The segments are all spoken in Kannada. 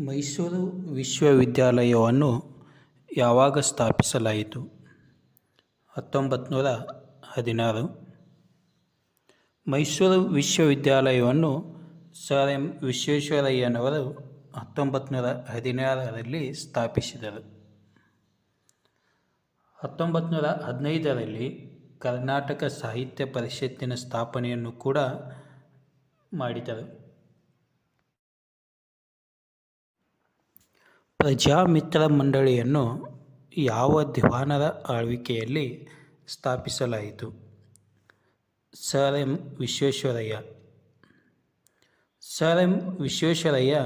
ಮೈಸೂರು ವಿಶ್ವವಿದ್ಯಾಲಯವನ್ನು ಯಾವಾಗ ಸ್ಥಾಪಿಸಲಾಯಿತು? ಹತ್ತೊಂಬತ್ತು ನೂರ ಹದಿನಾರು. ಮೈಸೂರು ವಿಶ್ವವಿದ್ಯಾಲಯವನ್ನು ಸರ್ ಎಂ ವಿಶ್ವೇಶ್ವರಯ್ಯನವರು ಹತ್ತೊಂಬತ್ತು ನೂರ ಹದಿನಾರರಲ್ಲಿ ಸ್ಥಾಪಿಸಿದರು. ಹತ್ತೊಂಬತ್ತು ನೂರ ಹದಿನೈದರಲ್ಲಿ ಕರ್ನಾಟಕ ಸಾಹಿತ್ಯ ಪರಿಷತ್ತಿನ ಸ್ಥಾಪನೆಯನ್ನು ಕೂಡ ಮಾಡಿದರು. ಪ್ರಜಾಮಿತ್ರ ಮಂಡಳಿಯನ್ನು ಯಾವ ದಿವಾನರ ಆಳ್ವಿಕೆಯಲ್ಲಿ ಸ್ಥಾಪಿಸಲಾಯಿತು? Sir M Visvesvaraya. Sir M Visvesvaraya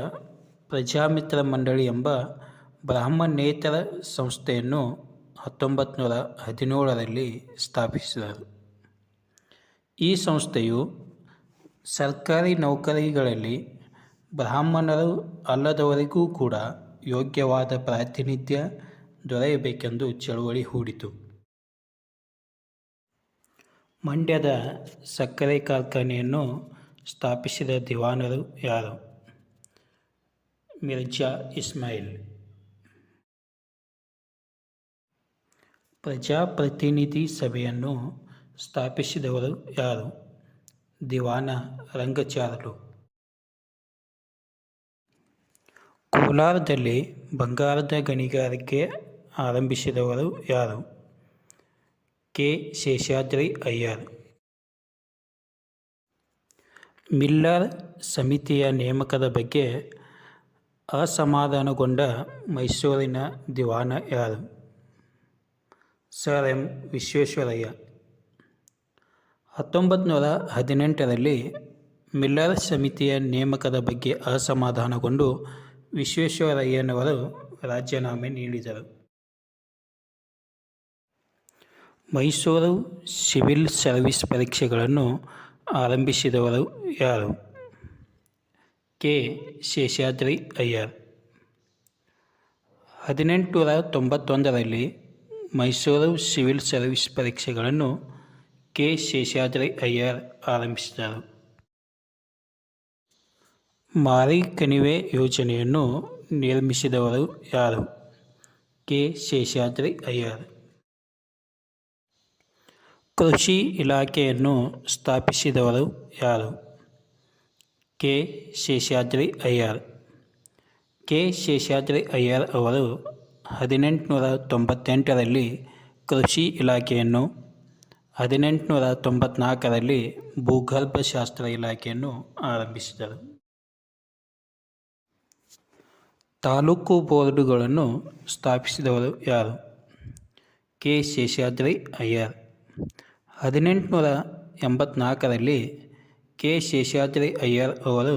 Prajamitra Mandali ಎಂಬ ಬ್ರಾಹ್ಮಣೇತರ ಸಂಸ್ಥೆಯನ್ನು ಹತ್ತೊಂಬತ್ತು ನೂರ ಹದಿನೇಳರಲ್ಲಿ ಸ್ಥಾಪಿಸಿದರು. ಈ ಸಂಸ್ಥೆಯು ಸರ್ಕಾರಿ ನೌಕರಿಗಳಲ್ಲಿ ಬ್ರಾಹ್ಮಣರು ಅಲ್ಲದವರಿಗೂ ಕೂಡ ಯೋಗ್ಯವಾದ ಪ್ರಾತಿನಿಧ್ಯ ದೊರೆಯಬೇಕೆಂದು ಚಳುವಳಿ ಹೂಡಿತು. ಮಂಡ್ಯದ ಸಕ್ಕರೆ ಕಾರ್ಖಾನೆಯನ್ನು ಸ್ಥಾಪಿಸಿದ ದಿವಾನರು ಯಾರು? ಮಿರ್ಜಾ ಇಸ್ಮಾಯಿಲ್. ಪ್ರಜಾಪ್ರತಿನಿಧಿ ಸಭೆಯನ್ನು ಸ್ಥಾಪಿಸಿದವರು ಯಾರು? ದಿವಾನ ರಂಗಚಾರರು ಕೋಲಾರದಲ್ಲಿ ಬಂಗಾರದ ಗಣಿಗಾರಿಕೆ ಆರಂಭಿಸಿದವರು ಯಾರು? ಕೆ. ಶೇಷಾದ್ರಿ ಅಯ್ಯರ್. ಮಿಲ್ಲರ್ ಸಮಿತಿಯ ನೇಮಕದ ಬಗ್ಗೆ ಅಸಮಾಧಾನಗೊಂಡ ಮೈಸೂರಿನ ದಿವಾನ ಯಾರು? Sir M. ವಿಶ್ವೇಶ್ವರಯ್ಯ. ಹತ್ತೊಂಬತ್ತು ನೂರ ಹದಿನೆಂಟರಲ್ಲಿ ಮಿಲ್ಲರ್ ಸಮಿತಿಯ ನೇಮಕದ ಬಗ್ಗೆ ಅಸಮಾಧಾನಗೊಂಡು ವಿಶ್ವೇಶ್ವರಯ್ಯನವರು ರಾಜೀನಾಮೆ ನೀಡಿದರು. ಮೈಸೂರು ಸಿವಿಲ್ ಸರ್ವಿಸ್ ಪರೀಕ್ಷೆಗಳನ್ನು ಆರಂಭಿಸಿದವರು ಯಾರು? ಕೆ. ಶೇಷಾದ್ರಿ ಅಯ್ಯರ್. ಹದಿನೆಂಟುನೂರ ತೊಂಬತ್ತೊಂದರಲ್ಲಿ ಮೈಸೂರು ಸಿವಿಲ್ ಸರ್ವಿಸ್ ಪರೀಕ್ಷೆಗಳನ್ನು ಕೆ. ಶೇಷಾದ್ರಿ ಅಯ್ಯರ್ ಆರಂಭಿಸಿದರು. ಮಾರಿ ಕಣಿವೆ ಯೋಜನೆಯನ್ನು ನಿರ್ಮಿಸಿದವರು ಯಾರು? ಕೆ. ಶೇಷಾದ್ರಿ ಅಯ್ಯರ್. ಕೃಷಿ ಇಲಾಖೆಯನ್ನು ಸ್ಥಾಪಿಸಿದವರು ಯಾರು? ಕೆ. ಶೇಷಾದ್ರಿ ಅಯ್ಯರ್. ಕೆ. ಶೇಷಾದ್ರಿ ಅಯ್ಯರ್ ಅವರು ಹದಿನೆಂಟುನೂರ ತೊಂಬತ್ತೆಂಟರಲ್ಲಿ ಕೃಷಿ ಇಲಾಖೆಯನ್ನು, ಹದಿನೆಂಟುನೂರ ತೊಂಬತ್ನಾಲ್ಕರಲ್ಲಿ ಭೂಗರ್ಭಶಾಸ್ತ್ರ ಇಲಾಖೆಯನ್ನು ಆರಂಭಿಸಿದರು. ತಾಲೂಕು ಬೋರ್ಡುಗಳನ್ನು ಸ್ಥಾಪಿಸಿದವರು ಯಾರು? ಕೆ. ಶೇಷಾದ್ರಿ ಅಯ್ಯರ್. ಹದಿನೆಂಟುನೂರ ಎಂಬತ್ನಾಲ್ಕರಲ್ಲಿ ಕೆ. ಶೇಷಾದ್ರಿ ಅಯ್ಯರ್ ಅವರು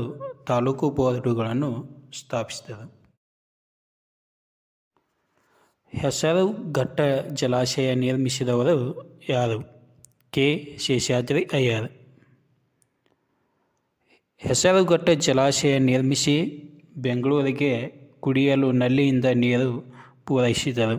ತಾಲೂಕು ಬೋರ್ಡುಗಳನ್ನು ಸ್ಥಾಪಿಸಿದರು. ಹೆಸರು ಘಟ್ಟ ಜಲಾಶಯ ನಿರ್ಮಿಸಿದವರು ಯಾರು? ಕೆ. ಶೇಷಾದ್ರಿ ಅಯ್ಯರ್. ಹೆಸರುಘಟ್ಟ ಜಲಾಶಯ ನಿರ್ಮಿಸಿ ಬೆಂಗಳೂರಿಗೆ ಕುಡಿಯಲು ನಲ್ಲಿಯಿಂದ ನೀರು ಪೂರೈಸಿದರು